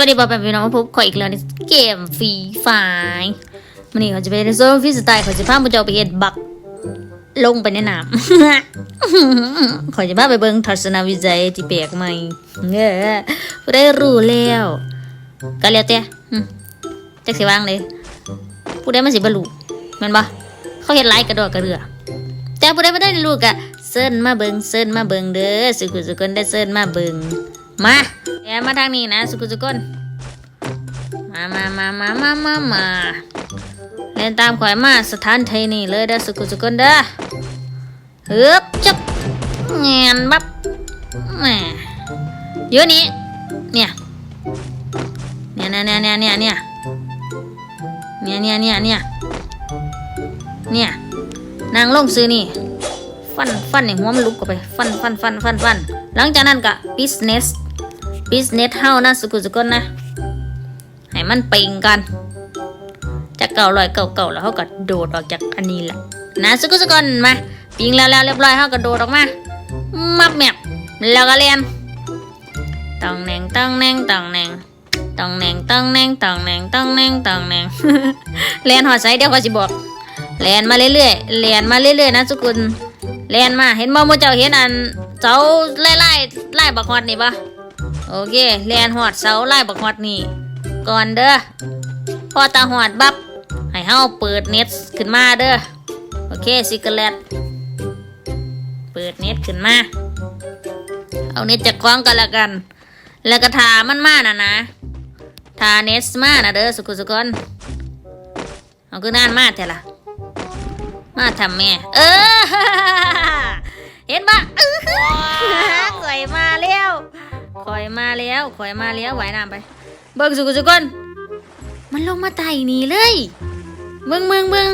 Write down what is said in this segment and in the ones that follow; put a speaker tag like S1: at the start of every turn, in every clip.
S1: วัสดีบอแปมพี่น้องพบขออีกแล้วในเกมฟรีไฟมันนี่เขาจะไปในโซนฟิสไตล์เขาจะพามุเจ้าไปเห็นบักลงไปในน้ำขอจะพาไปเบิ่งทัศนวิจัยที่แปลกใหม่เง้อได้รู้แล้วก็แล้วแต่จักสิวางเลยผู้ได้มาสิบรรลุม่นบ่เขาเห็นไลค์กระโดดกระเรือแต่ผู้ใดบ่ได้ลูกอะเซิร์นมาเบิงเซิร์นมาเบิงเด้อสุกุสุกนได้เซิร์นมาเบิง มาแอนมาทางนี้นะ สุกุสุกนมามามามามามามาเล่นตามข่อยมาสถานที่นี่เลยเด้อสุกุสุกนเด้อฮึบจับเงียนบับแหมเยอะนี้เนี่ยเนี่ยเนี่ยเนี่ยเนี่ยเนี่ยเนี่ยเนี่ยเนี่ยเนี่ยเนี่ยนางลงซื้อนี่ ฟันฟันอย่างหัวมันลุกกไป ฟันฟันฟันฟันฟันหลังจากนั้นก็ business business เฮานะ สุกุสุกนนะ ให้มันเป่งกัน จากเก่าลอยเก่าเก่าแล้วเขาก็โดดออกจากอันนี้แหละนะสุกุสุกนมาปิงแล้วแล้วเรียบร้อยเขาก็โดดออกมา มับแมบแล้วก็เรียนตองแหนงตองแหนงตองแหนงตองแหนงตองแหนงตองแหนงตองแหนงตองแหนงเรียนหอดไซเดี๋ยวเขาสิบอกแลนมาเรื่อยๆแลนมาเรื่อยๆนะสุกุลแลนมาเห็นบ่มูเจ้าเห็นอันเสาไล่ไล่ไล่บักฮอดนี่ปะ โอเคแลนหอดเสาไล่บักฮอดนี่ก่อนเด้อพอตาหอดบับให้เฮาเปิดเน็ตขึ้นมาเด้อโอเคซิกเลตเปิดเน็ตขึ้นมา เอาเน็ตจากคล้องกันละกัน แล้วก็ทามันมาน่ะนะทาเน็ตมานะเด้อสุกุสุกนเอาคือนานมาแท้ล่ะมาทำแม่ เออ เห็นปะเออข่อยมาแล้ว ข่อยมาแล้วข่อยมาแล้วไหวน้ำไป เบิ่งสุกุสุกนมันลงมาไต่หนีเลยเบิ่งเบิ่งเบิ่ง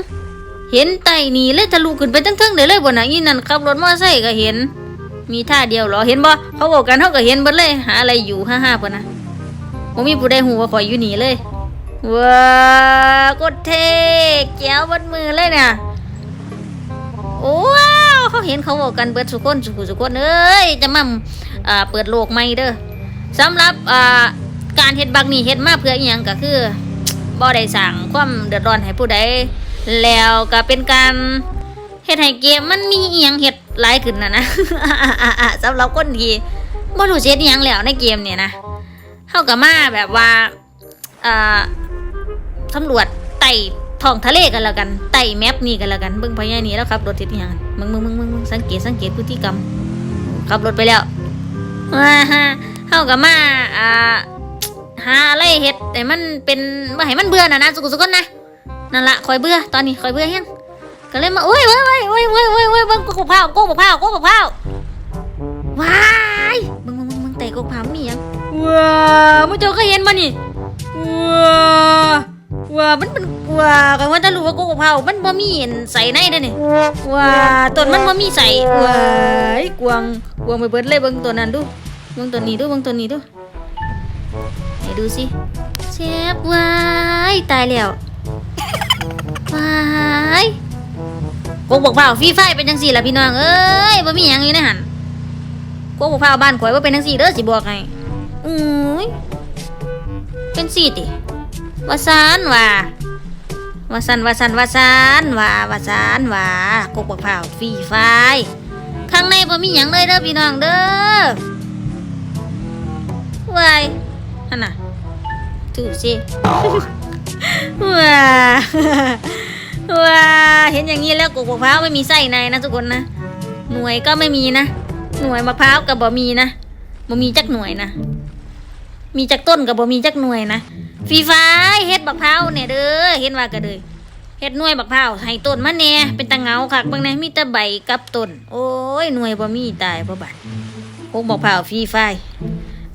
S1: เห็นไต่หนีเลยทะลุขึ้นไปทั้งๆเดี๋ยวเลยบนน่ะอีนั่นขับรถมอเตอร์ไซค์ก็เห็น มีท่าเดียวเหรอเห็นบ่เขาบอกกันเขาก็เห็นเบิดเลย หาอะไรอยู่ฮ่าๆปนะผมมีผู้ใดหูว่าข่อยอยู่หนีเลยว้ากดเทแก้วบนมือเลยเนี่ยว้า เขาเห็นเขาบอกกันเบิดสุกคนสุกุสุกคนเอ้ยจะมาอ่าเปิดโลกใหม่เด้อสำหรับอ่าการเฮ็ดบักนี่เฮ็ดมาเพื่ออีหยังก็คือบ่ได้สร้างความเดือดร้อนให้ผู้ใดแล้วก็เป็นการเฮ็ดให้เกมมันมีอีหยังเฮ็ดหลายขึ้นนะนะสำหรับคนที่บ่รู้สิเฮ็ดอีหยังแล้วในเกมเนี่ยนะเฮาก็มาแบบว่าอ่าสำรวจไต่ ท้องทะเลกันแล้วกันไต่แมปนี่กันแล้วกันเบิ่งพญานี่แล้วครับรถเทิศอียังมึงมึงมึงมึงมึงสังเกตสังเกตพฤติกรรมขับรถไปแล้วอ่าฮะเฮาก็มาอ่าหาอะไรเฮ็ดให้มันเป็นบ่ให้มันเบื่อน่ะนะสุกสุกนนะนั่นละคอยเบื่อตอนนี้คอยเบื่อยังก็เลยมาโอ้ยโอ้ยโอ้ยโอ้ยโอ้ยโอ้ยโอ้ยเบิ่งกกพร้าวกกพร้ากกพร้าวว้ายมึงมึงมึงมึงไต่กกพร้ามียังว้ามึงเจ้าก็เห็นบ่นี่ว้า ว้ามันมันว้าก็ว่าจะรู้ว่ากกพร้ามันบ่มีอันใส่ในเด้อนี่ว้าต้นมันบ่มีใส่ว้ายกวางกวางไปเบิดเลยเบิ่งตัวนั้นดูเบิ่งตัวนี้ดูเบิ่งตัวนี้ดูไหนดูสิเชฟว้ายตายแล้วว้ายกกบอกเปล่าฟีไฟเป็นจังสี่ล่ะพี่น้องเอ้ยบ่มีหยังอยู่ในหันกกบอกเปล่าบ้านข่อยว่าเป็นจังสี่เด้อสิบอกให้อุ้ยเป็นสี่ติ ว่าซานว่าว่าซันว่าซันว่าซานว่าว่าซานว่ากกบอกเปล่าฟรีไฟข้างในบ่มีหยังเลยเด้อพี่น้องเด้อว้ายนั่นน่ะถูสิว้าว้าเห็นอย่างนี้แล้วกกมะพร้าวไม่มีไส้ในนะทุกคนนะ หน่วยก็ไม่มีนะ หน่วยมะพร้าวกับบ่มีนะบ่มีจักหน่วยนะ มีจักต้นกับบ่มีจักหน่วยนะ ฟรีไฟเฮ็ดบักพร้าเนี่ยเด้อเห็นว่าก็เลยเฮ็ดหน่วยบักพร้าให้ต้นมันแน่เป็นตะเงาคักบิ่งแน่มีแต่ใบกับต้น โอ้ยหน่วยบ่มีตายบ่บัดพวกบักพร้าฟรีไฟ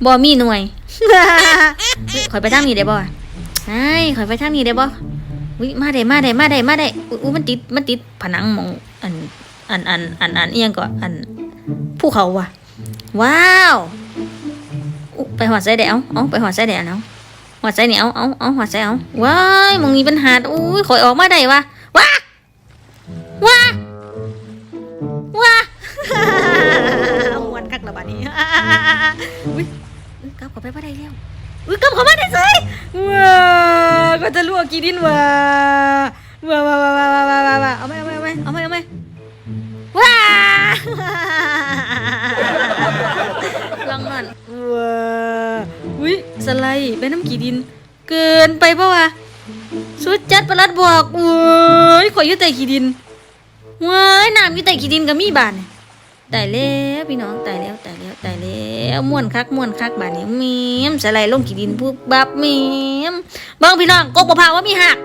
S1: บ่มีหน่วยเฮ้ยขอยไปทางนี้ได้บ่ไอ้ยขอยไปทางนี้ได้บ่วิมาได้มาได้มาได้มาได้อู้มันติดมันติดผนังหมองอันอันอันอันอันเอียงก็อันภูเขาว่ะว้าวไปหอดใส่เดี๋ยวเอาไปหอดใส่เดี๋ยวเอา หัวใจเนี่ยเอาเอาเอาหัวใจเอาว้ายมึงมีปัญหาอุ้ยขอยออกมาได้วะว้าว้าว้าหวนกักระบาดนี้อุ้ยกลับขอไปว่าได้แล้วอุ้ยกลับขอมาได้สิว้าก็จะลวกกินดินว้าว้าว้าว้าว้าว้าเอาไหม สไลด์ไปน้ำกี่ดิน เกินไปปะวะสุดจัดประหลัดบอกโอ้ยขอยอยุ่แต่ขี้ดินว้ายน้ำอยุ่แต่ขี้ดินก็มีบานตายแล้วพี่น้องตายแล้วตายแล้วตายแล้วม่วนคักม่วนคักบานนี้เมีมสไลด์ลงขี้ดินปุ๊บบับเมีมบิ่งพี่น้องกกมะพร้าวว่ามีหัก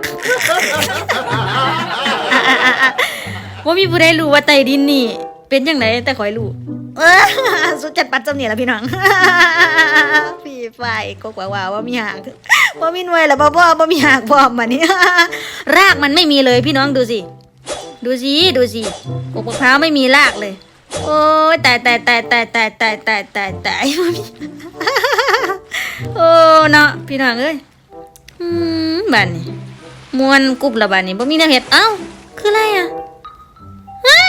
S1: ว่ามีผู้ใดรู้ว่าใต้ดินนี่ เป็นจังไดแต่ขอยรู้ เออสุดจัดปัดจำเนี่ยละพี่น้องพี่ฝ่ายก็กว่าว่าว่ามีหากว่ามีหน่วยแล้วบ่บ่บ่มีหากพร้อมมานี่รากมันไม่มีเลยพี่น้องดูสิ ดูสิดูสิกกมะพร้าวไม่มีรากเลย โอ้ยตายตายตายตายตายตายตายตายตายบ่โอ้เนาะพี่น้องเอ้ยอืมบ้านนี้มวนกรุบละบ้านนี้บ่มีแนวเฮ็ดเอ้าคืออะไรอะฮะ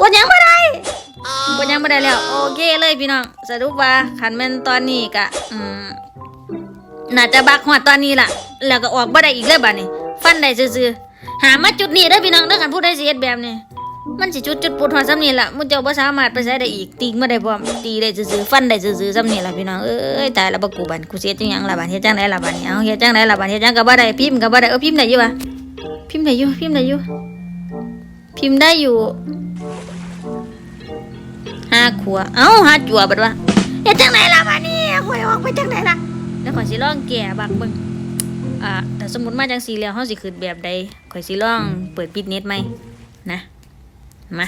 S1: กดยังบ่ได ยังไม่ได้แล้ว โอเคเลยพี่น้องสรุปว่าขันแม่นตอนนี้กะอืมน่าจะบักหอดตอนนี้ล่ะ แล้วก็ออกบ่ได้อีกเลยบัดนี้ฟันได้ซื่อๆหามาจุดนี้เด้พี่น้องเด้อคันพูดได้สิเฮ็ดแบบนี้มันสิจุดจุดปุดหอดซ้ำนี่ล่ะมุเจ้าบ่สามารถไปใช้ได้อีกตีมาได้พร้อมตีได้ซื่อๆฟันได้ซื่อๆซ้ำนี่ล่ะพี่น้องเอ้ยตายแล้วบ่กูบันกูเสียจังหยังล่ะบัดเฮ็ดจังไดล่ะบัดนี้เอาเฮ็ดจังไดล่ะบัดเฮ็ดจังก็บ่ได้พิมพ์ก็บ่ได้เออพิมพ์ได้อยู่วะพิมพ์ได้อยู่พิมพ์ได้อยู่พิมพ์ได้อยู่ ห้าขวเอ้าห้าจั่วบัดวะเฮ็ดจังไหนล่ะบัดนี้ข่อยออกไปจังไหนล่ะแล้วข่อยสิลองแก่บักเบิ่งอ่าถ้าสมมุติมาจังซี่แล้วเฮาสิขึ้นแบบใดข่อยสิลองเปิดปิดเน็ตไหมนะมา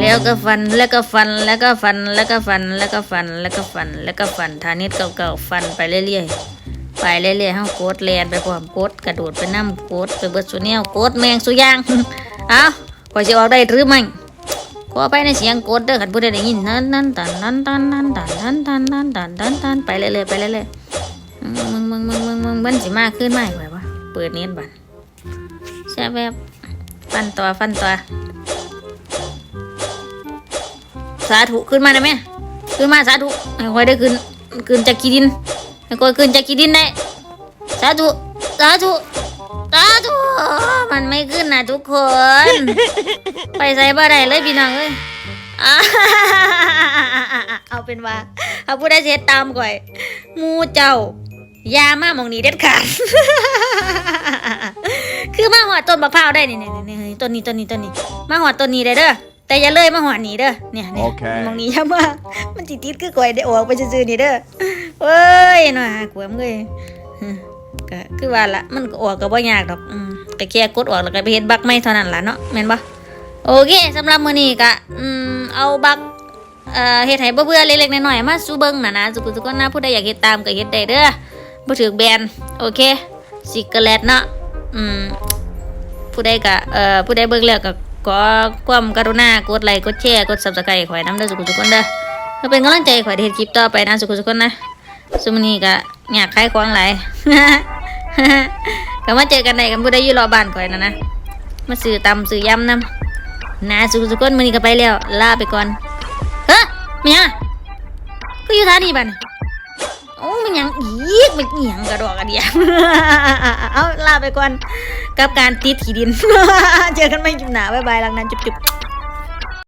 S1: แล้วก็ฟันแล้วก็ฟันแล้วก็ฟันแล้วก็ฟันแล้วก็ฟันแล้วก็ฟันแล้วก็ฟันทาน็ตเก่าๆฟันไปเรื่อยๆ ไปเรื่อยๆเฮาโกดแลนไปพร้อมโกดกระโดดไปนํโกดไปเบิดสุแนวโกดแมงสุยาง เอ้าข่อยสิออกได้หรือไม่ ขอไปในเสียงกดเด้อคันผู้ใดได้ยินนั้นนั้นตันนั้นตันนั้นตันนั้นตันนั้นตันนั้นตันไปเรื่อยๆไปเรื่อยๆมึงมึงมึงมึงมึงมันสิมากขึ้นไหมไหววะเปิดเน็ตบันแช่แบบฟันตัวฟันตัวสาธุขึ้นมาได้ไหมขึ้นมาสาธุให้คอยได้ขึ้นขึ้นจากกีดินให้คอยขึ้นจากกีดินได้สาธุสาธุ สาธุมันไม่ขึ้นนะทุกคน ไปใส่บ่ได้เลยพี่น้องเอ้ยอ่าเอาเป็นว่าเอาผู้ได้เช็ดตามก่อยหมูเจ้าอยามาหมองนี้เด็ดขาดคือมาหอดต้นมะพร้าวได้นี่นี่นี่นี่ต้นนี้ต้นนี้ต้นนี้ มาหอดต้นนี้ได้เด้อแต่อย่าเลยมาหอดนี้เด้อเนี่ยเนี่ย
S2: โอเค
S1: หมองนี้อย่ามามันจิติดคือก่อยได้ออกไปซื่อๆนี่เด้อเอ้ยหน่อยหากลัวมึงเลย ก็คือว่าละมันก็ออกก็บ่ยากดอกอืมก็แค่กดออกแล้วก็ไปเฮ็ดบักไม่เท่านั้นล่ะเนาะแม่นบ่โอเคสำหรับมื้อนี้ก็อืมเอาบักเอ่อเฮ็ดให้บ่เบื่อเล็กๆน้อยๆมาสู่เบิ่งน่ะนะสุกุสุกคนนะผู้ใดอยากเฮ็ดตามก็เฮ็ดได้เด้อบ่ถูกแบนโอเคซิกเกอร์แลตเนาะอืมผู้ใดก็เอ่อผู้ใดเบิ่งแล้วก็ขอความกรุณากดไลค์กดแชร์กด Subscribe ข่อยนำเด้อสุกุสุกคนเด้อเพื่อเป็นกำลังใจข่อยได้เฮ็ดคลิปต่อไปนะสุกุสุกคนนะซุมื้อนี้ก็ อยากขายของหลายก็มาเจอกันได้กันผู้ใดอยู่รอบ้านข่อยนะนะ มาซื้อตำซื้อยำนำนาสุสุกคนมือนี้ก็ไปแล้ว ลาไปก่อน เฮ้ยมันยังก็อยู่ท่านี้บัดนโอ้มันยังอีกมันอียงกระดอกกระเดียเอาลาไปก่อน กับการติดขีดิน เจอกันไม่จุบหนาบายบายหลังนั้นจุ๊บๆ